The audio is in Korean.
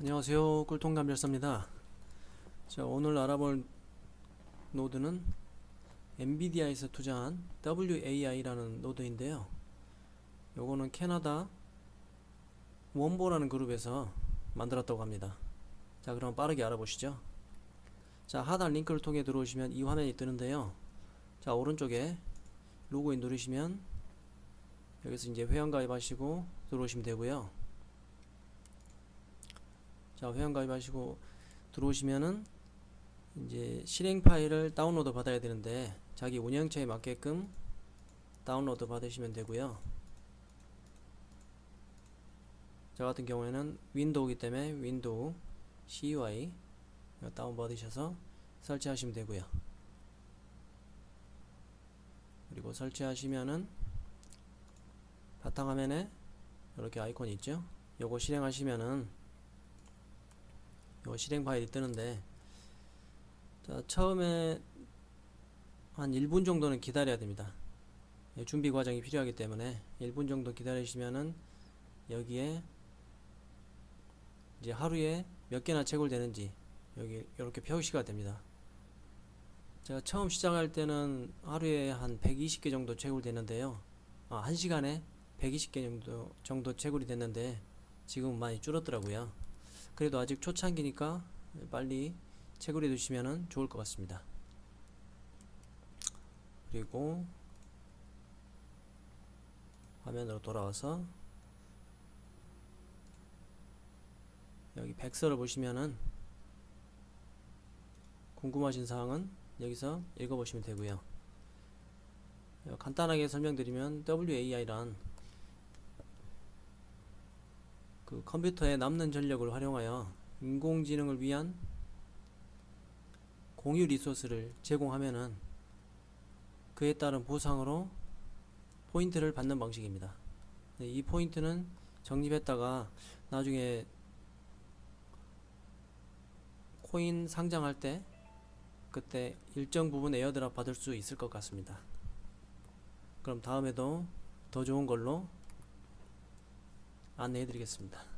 안녕하세요. 꿀통감별사입니다. 자 오늘 알아볼 노드는 엔비디아에서 투자한 WAI라는 노드인데요. 요거는 캐나다 원보라는 그룹에서 만들었다고 합니다. 자 그럼 빠르게 알아보시죠. 자 하단 링크를 통해 들어오시면 이 화면이 뜨는데요. 자 오른쪽에 로그인 누르시면 여기서 이제 회원 가입하시고 들어오시면 되고요 자 회원 가입하시고 들어오시면은 이제 실행 파일을 다운로드 받아야 되는데 자기 운영처에 맞게끔 다운로드 받으시면 되고요. 저 같은 경우에는 윈도우기 때문에 윈도우 CUI 이거 다운 받으셔서 설치하시면 되고요. 그리고 설치하시면은 바탕화면에 이렇게 아이콘이 있죠? 요거 실행하시면은 요 실행 파일이 뜨는데 자 처음에 한 1분 정도는 기다려야 됩니다. 예, 준비 과정이 필요하기 때문에 1분 정도 기다리시면은 여기에 이제 하루에 몇 개나 채굴되는지 여기 이렇게 표시가 됩니다. 제가 처음 시작할 때는 하루에 한 120개 정도 채굴되는데요. 아, 1시간에 120개 정도 정도 채굴이 됐는데 지금 많이 줄었더라고요 그래도 아직 초창기니까 빨리 채굴해 두시면 좋을 것 같습니다. 그리고 화면으로 돌아와서 여기 백서를 보시면은 궁금하신 사항은 여기서 읽어보시면 되고요. 간단하게 설명드리면 WAI란 그 컴퓨터에 남는 전력을 활용하여 인공지능을 위한 공유 리소스를 제공하면은 그에 따른 보상으로 포인트를 받는 방식입니다. 네, 이 포인트는 적립했다가 나중에 코인 상장할 때 그때 일정 부분 에어드랍 받을 수 있을 것 같습니다. 그럼 다음에도 더 좋은 걸로 안내해 드리겠습니다.